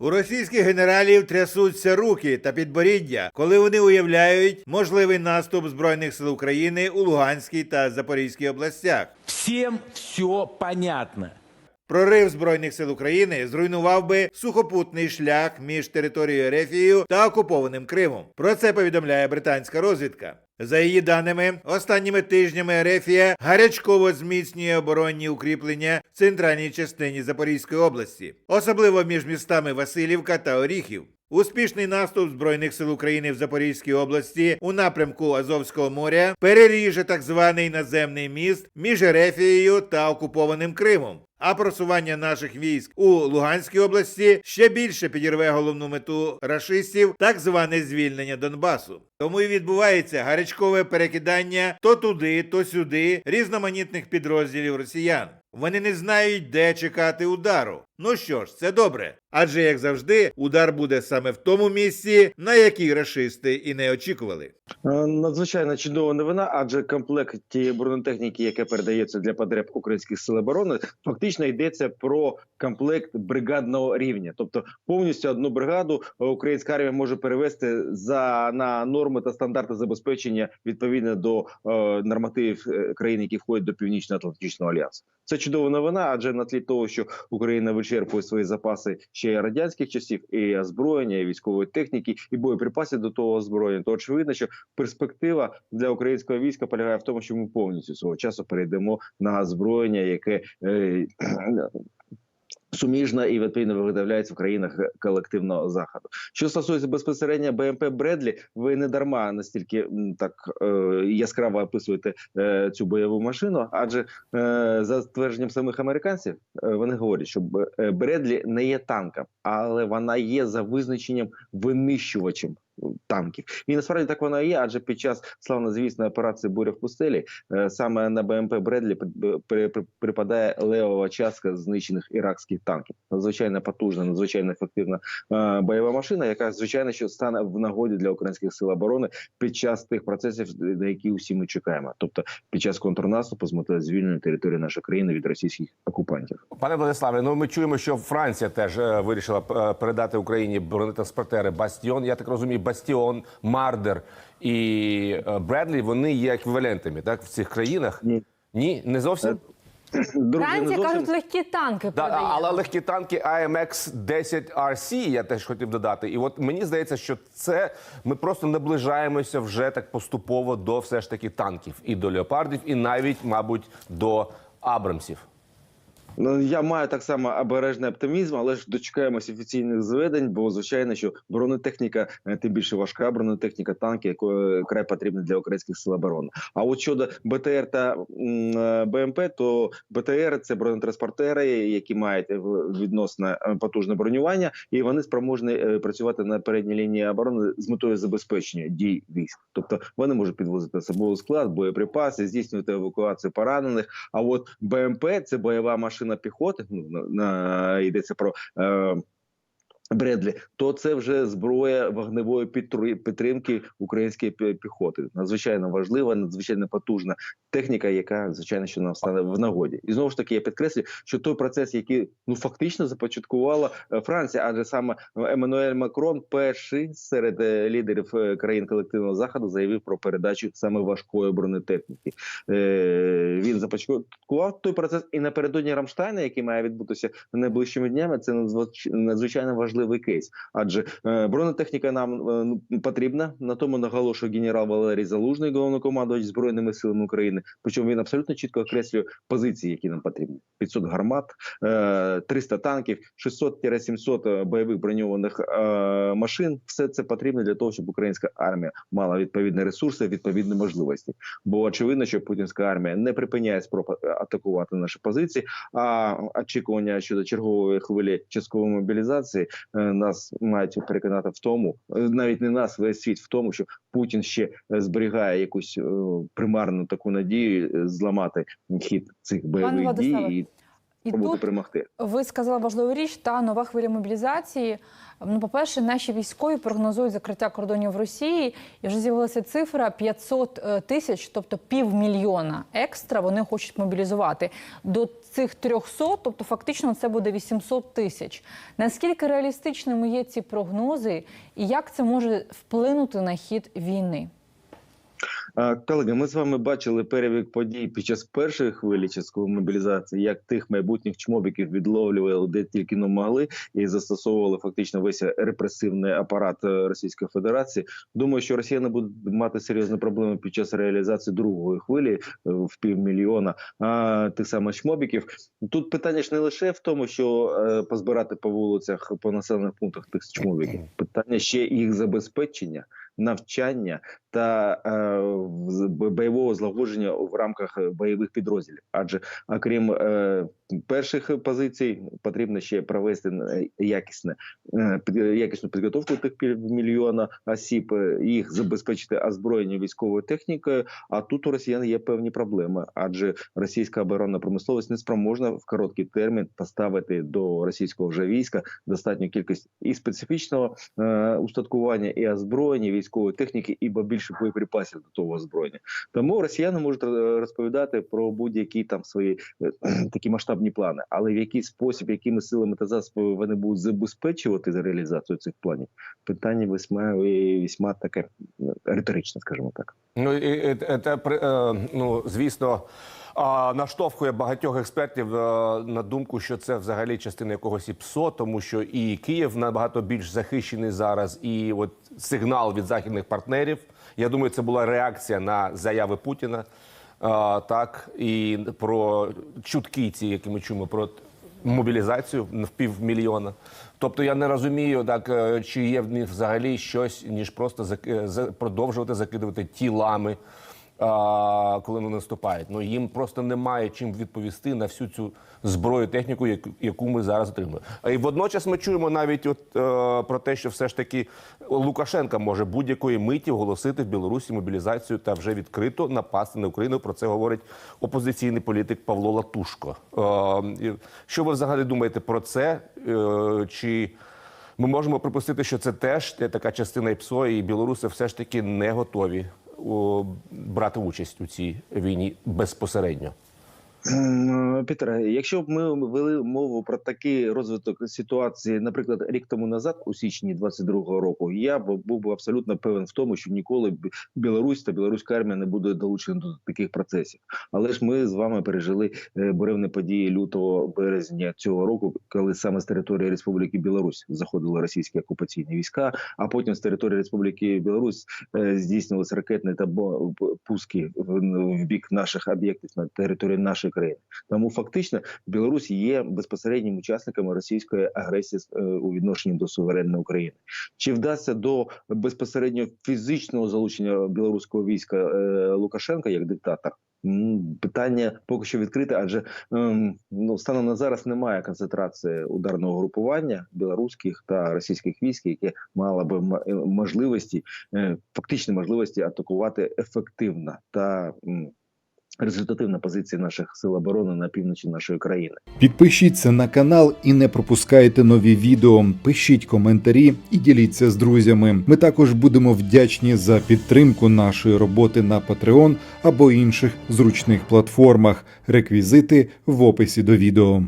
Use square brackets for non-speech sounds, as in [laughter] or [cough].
У російських генералів трясуться руки та підборіддя, коли вони уявляють можливий наступ збройних сил України у Луганській та Запорізькій областях. Всем все понятно. Прорив збройних сил України зруйнував би сухопутний шлях між територією Ерефією та окупованим Кримом. Про це повідомляє британська розвідка. За її даними, останніми тижнями Ерефія гарячково зміцнює оборонні укріплення в центральній частині Запорізької області, особливо між містами Васильівка та Оріхів. Успішний наступ збройних сил України в Запорізькій області у напрямку Азовського моря переріже так званий наземний міст між Ерефією та окупованим Кримом. А просування наших військ у Луганській області ще більше підірве головну мету рашистів, так зване звільнення Донбасу. Тому і відбувається гарячкове перекидання то туди, то сюди різноманітних підрозділів росіян. Вони не знають, де чекати удару. Ну що ж, це добре. Адже, як завжди, удар буде саме в тому місці, на який рашисти і не очікували. Е, Надзвичайно чудова новина, адже комплект тієї бронетехніки, яке передається для потреб українських сил оборони, фактично йдеться про комплект бригадного рівня. Тобто повністю одну бригаду українська армія може перевести за на норми та стандарти забезпечення відповідно до е, нормативів е, країн, які входять до північно-атлантичного альянсу. Це чудова новина, адже на тлі того, що Україна вичерпує свої запаси ще радянських часів, і озброєння, і військової техніки, і боєприпасів до того озброєння, то очевидно, що перспектива для українського війська полягає в тому, що ми повністю свого часу перейдемо на озброєння, яке е, Суміжна і відповідно виготовляється в країнах колективного заходу. Що стосується безпосередньо БМП Бредлі, ви не дарма настільки так е, яскраво описуєте е, цю бойову машину, адже е, за ствердженням самих американців, е, вони говорять, що Бредлі не є танком, але вона є за визначенням винищувачем танків. І насправді так вона і є, адже під час славнозвісної операції Буря в пустелі е, саме на БМП Бредлі при- при- при- припадає левова частка знищених іракських танків. Надзвичайно потужна, надзвичайно ефективна е, бойова машина, яка звичайно що стане в нагоді для українських сил оборони під час тих процесів, на які усі ми чекаємо, тобто під час контрнаступу з метою звільнення території нашої країни від російських окупантів. Пане Владиславе, ну ми чуємо, що Франція теж е, вирішила передати Україні бронетранспортери Бастіон. Я так розумію, Бастіон, Мардер і е, Бредлі вони є еквівалентами, так в цих країнах? Ні. Ні, не зовсім. Друзі, Франція зовсім- кажуть, легкі танки Да, передає. але легкі танки AMX 10 RC я теж хотів додати. І от мені здається, що це ми просто наближаємося вже так поступово до все ж таки танків і до леопардів, і навіть, мабуть, до Абрамсів. Ну я маю так само обережний оптимізм, але ж дочекаємось офіційних зведень, бо звичайно, що бронетехніка, е, тим більше важка бронетехніка, танки, якої край потрібна для українських сил оборони. А от щодо БТР та е, БМП, то БТР це бронетранспортери, які мають е, відносно е, потужне бронювання, і вони спроможні е, працювати на передній лінії оборони з метою забезпечення дій військ. Тобто вони можуть підвозити особовий склад, боєприпаси, здійснювати евакуацію поранених. А от БМП це бойова машина піхоти. Ну на, на йдеться про. Е, Бредлі, то це вже зброя вогневої підтри- підтримки української піхоти. Надзвичайно важлива, надзвичайно потужна техніка, яка звичайно що нам стане в нагоді. І знову ж таки я підкреслю, що той процес, який ну фактично започаткувала е, Франція, адже саме Еммануель Макрон, перший серед е, лідерів е, країн колективного заходу, заявив про передачу саме важкої бронетехніки. Він започаткував той процес і напередодні Рамштайна, який має відбутися найближчими днями. Це надзвич- надзвичайно важливий кейс, адже е, бронетехніка нам е, ну, потрібна. На тому наголошує генерал Валерій Залужний, головнокомандувач збройними силами України. Причому він абсолютно чітко окреслює позиції, які нам потрібні: 500 гармат, е, 300 танків, 600-700 бойових броньованих е, машин. Все це потрібно для того, щоб українська армія мала відповідні ресурси, відповідні можливості. Бо очевидно, що путінська армія не припиняє спроб атакувати наші позиції. А очікування щодо чергової хвилі часткової мобілізації е, нас мають переконати в тому, е, навіть не нас, весь світ в тому, що Путін ще е, зберігає якусь е, примарну таку надію е, зламати хід цих бойових дій і І спробувати тут перемогти. ви сказали важливу річ та нова хвиля мобілізації. Ну, по-перше, наші військові прогнозують закриття кордонів в Росії, і вже з'явилася цифра 500 е, тисяч, тобто півмільйона екстра. Вони хочуть мобілізувати до цих 300, тобто фактично це буде 800 тисяч. Наскільки реалістичними є ці прогнози, і як це може вплинути на хід війни? Колеги, ми з вами бачили перебіг подій під час першої хвилі часткової мобілізації, як тих майбутніх чмобіків відловлювали де тільки но могли і застосовували фактично весь репресивний апарат е, Російської Федерації. Думаю, що росіяни будуть мати серйозні проблеми під час реалізації другої хвилі е, в півмільйона а, тих самих чмобіків. Тут питання ж не лише в тому, що е, позбирати по вулицях по населених пунктах тих чмобіків. Питання ще їх забезпечення, навчання та е, бойового злагодження в рамках е, бойових підрозділів. Адже окрім е, перших позицій, потрібно ще провести е, якісне е, під- якісну підготовку тих півмільйона осіб, е, їх забезпечити озброєння військовою технікою. А тут у росіян є певні проблеми, адже російська оборонна промисловість не спроможна в короткий термін поставити до російського вже війська достатню кількість і специфічного е, устаткування, і озброєння, військової техніки, і більше боєприпасів до того озброєння. Тому росіяни можуть е, розповідати про будь-які там свої е, [clears throat] такі масштабні плани, але в який спосіб, якими силами та засобами вони будуть забезпечувати за реалізацію цих планів, питання весьма весьма таке е, риторичне, скажімо так. Ну і, при- е, ну звісно. Наштовхує багатьох експертів е, на думку, що це взагалі частина якогось ІПСО, тому що і Київ набагато більш захищений зараз, і от сигнал від західних партнерів. Я думаю, це була реакція на заяви Путіна. Так і про чутки, ці, які ми чуємо про мобілізацію в півмільйона. Тобто я не розумію, так е, чи є в них взагалі щось, ніж просто е, продовжувати закидувати тілами, коли вони наступають. Ну їм просто немає чим відповісти на всю цю зброю, техніку, яку- ми зараз отримуємо. А і водночас ми чуємо навіть от е, про те, що все ж таки Лукашенка може будь-якої миті оголосити в Білорусі мобілізацію та вже відкрито напасти на Україну. Про це говорить опозиційний політик Павло Латушко. Е, що ви взагалі думаєте про це? Е, чи ми можемо припустити, що це теж така частина ІПСО, і білоруси все ж таки не готові брати участь у цій війні безпосередньо? М, Петре, якщо б ми вели мову про такий розвиток ситуації, наприклад, рік тому назад, у січні 22-го року, я б був би абсолютно певен в тому, що ніколи Білорусь та білоруська армія не буде долучені до таких процесів. Але ж ми з вами пережили е, буревні події лютого березня цього року, коли саме з території Республіки Білорусь заходили російські окупаційні війська, а потім з території Республіки Білорусь е, здійснювалися ракетні та пуски в, в бік наших об'єктів на території нашої країни. Тому фактично Білорусь є безпосереднім учасником російської агресії е, у відношенні до суверенної України. Чи вдасться до безпосередньо фізичного залучення білоруського війська е, Лукашенка як диктатор? Питання поки що відкрите, адже ем, ну станом на зараз немає концентрації ударного групування білоруських та російських військ, яке мало би е, можливості, фактичні можливості атакувати ефективно та результативна позиція наших сил оборони на півночі нашої країни. Підпишіться на канал і не пропускайте нові відео. Пишіть коментарі і діліться з друзями. Ми також будемо вдячні за підтримку нашої роботи на Patreon або інших зручних платформах. Реквізити в описі до відео.